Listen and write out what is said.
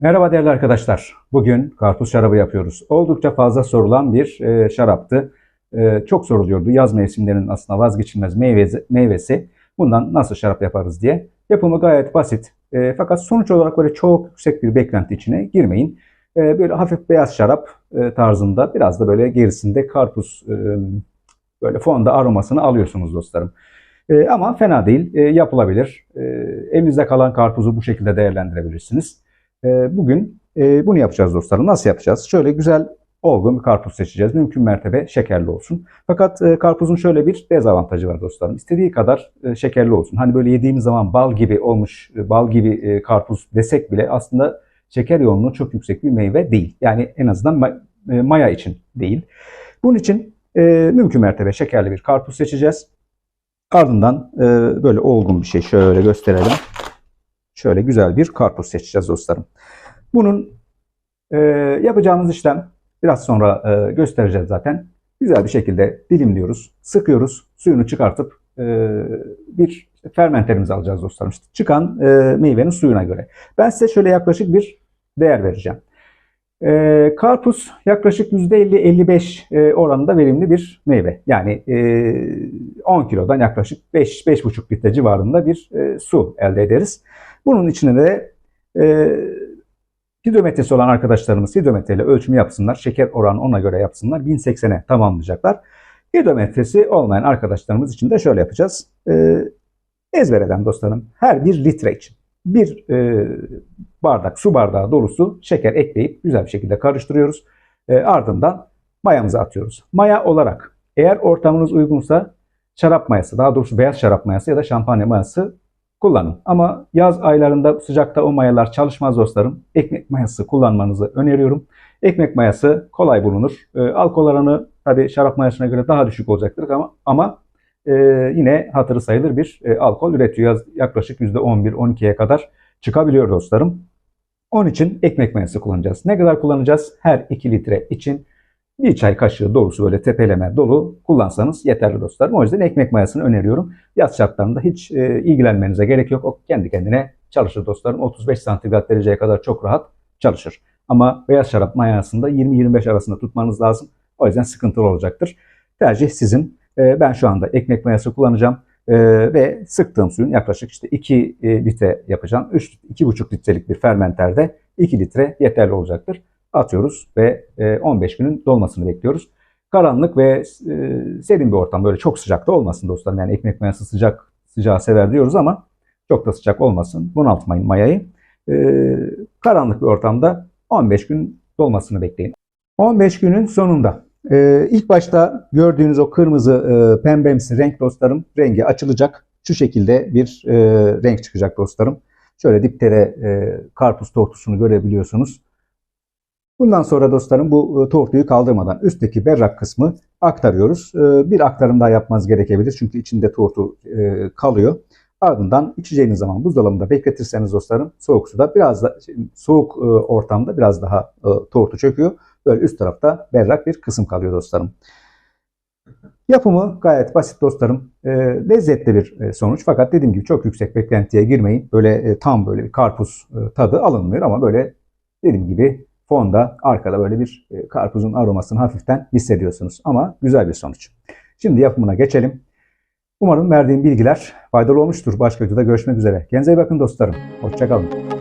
Merhaba değerli arkadaşlar. Bugün karpuz şarabı yapıyoruz. Oldukça fazla sorulan bir e, şaraptı. E, çok soruluyordu. Yaz mevsimlerinin aslında vazgeçilmez meyvesi, meyvesi. Bundan nasıl şarap yaparız diye. Yapımı gayet basit. E, fakat sonuç olarak böyle çok yüksek bir beklenti içine girmeyin. E, böyle hafif beyaz şarap e, tarzında biraz da böyle gerisinde karpuz e, böyle fonda aromasını alıyorsunuz dostlarım. E, ama fena değil. E, yapılabilir. E, elinizde kalan karpuzu bu şekilde değerlendirebilirsiniz. Ee, Bugün e, bunu yapacağız dostlarım. Nasıl yapacağız? Şöyle güzel olgun bir karpuz seçeceğiz. Mümkün mertebe şekerli olsun. Fakat e, karpuzun şöyle bir dezavantajı var dostlarım. İstediği kadar e, şekerli olsun. Hani böyle yediğimiz zaman bal gibi olmuş, bal gibi karpuz desek bile aslında şeker yoğunluğu çok yüksek bir meyve değil. Yani en azından ma- maya için değil. Bunun için mümkün mertebe şekerli bir karpuz seçeceğiz. Ardından böyle olgun bir şey şöyle gösterelim. Şöyle güzel bir karpuz seçeceğiz dostlarım. Bunun e, yapacağımız işlem biraz sonra e, göstereceğiz zaten. Güzel bir şekilde dilimliyoruz, sıkıyoruz, suyunu çıkartıp e, bir işte fermenterimizi alacağız dostlarım. İşte çıkan e, meyvenin suyuna göre. Ben size şöyle yaklaşık bir değer vereceğim. E, karpuz yaklaşık %50-55 e, oranında verimli bir meyve. Yani e, 10 kilodan yaklaşık 5-5,5 litre civarında bir e, su elde ederiz. Bunun içine de e, hidrometresi olan arkadaşlarımız hidrometreyle ölçüm yapsınlar. Şeker oranı ona göre yapsınlar. 1080'e tamamlayacaklar. Hidrometresi olmayan arkadaşlarımız için de şöyle yapacağız. E, ezbereden dostlarım her bir litre için bir e, bardak su bardağı dolusu şeker ekleyip güzel bir şekilde karıştırıyoruz. E, ardından mayamızı atıyoruz. Maya olarak eğer ortamınız uygunsa şarap mayası daha doğrusu beyaz şarap mayası ya da şampanya mayası kullanın. Ama yaz aylarında sıcakta o mayalar çalışmaz dostlarım. Ekmek mayası kullanmanızı öneriyorum. Ekmek mayası kolay bulunur. E, alkol oranı tabi şarap mayasına göre daha düşük olacaktır ama ama e, yine hatırı sayılır bir e, alkol üretiyor. Yaklaşık %11-12'ye kadar çıkabiliyor dostlarım. Onun için ekmek mayası kullanacağız. Ne kadar kullanacağız? Her 2 litre için bir çay kaşığı dolusu böyle tepeleme dolu kullansanız yeterli dostlarım. O yüzden ekmek mayasını öneriyorum. Yaz şartlarında hiç e, ilgilenmenize gerek yok. O kendi kendine çalışır dostlarım. 35 santigrat dereceye kadar çok rahat çalışır. Ama beyaz şarap mayasında 20-25 arasında tutmanız lazım. O yüzden sıkıntılı olacaktır. Tercih sizin. E, ben şu anda ekmek mayası kullanacağım. E, ve sıktığım suyun yaklaşık işte 2 e, litre yapacağım. 3 2,5 litrelik bir fermenterde 2 litre yeterli olacaktır atıyoruz ve 15 günün dolmasını bekliyoruz. Karanlık ve serin bir ortam böyle çok sıcak da olmasın dostlarım. Yani ekmek mayası sıcak sıcağı sever diyoruz ama çok da sıcak olmasın. Bunaltmayın mayayı. Karanlık bir ortamda 15 gün dolmasını bekleyin. 15 günün sonunda ilk başta gördüğünüz o kırmızı pembemsi renk dostlarım rengi açılacak. Şu şekilde bir renk çıkacak dostlarım. Şöyle diptere karpuz tortusunu görebiliyorsunuz. Bundan sonra dostlarım bu e, tortuyu kaldırmadan üstteki berrak kısmı aktarıyoruz. E, bir aktarım daha yapmanız gerekebilir çünkü içinde tortu e, kalıyor. Ardından içeceğiniz zaman buzdolabında bekletirseniz dostlarım soğuk suda biraz da soğuk ortamda biraz daha tortu çöküyor. Böyle üst tarafta berrak bir kısım kalıyor dostlarım. Yapımı gayet basit dostlarım. lezzetli bir sonuç fakat dediğim gibi çok yüksek beklentiye girmeyin. Böyle tam böyle bir karpuz tadı alınmıyor ama böyle dediğim gibi fonda arkada böyle bir e, karpuzun aromasını hafiften hissediyorsunuz. Ama güzel bir sonuç. Şimdi yapımına geçelim. Umarım verdiğim bilgiler faydalı olmuştur. Başka videoda görüşmek üzere. Kendinize iyi bakın dostlarım. Hoşçakalın.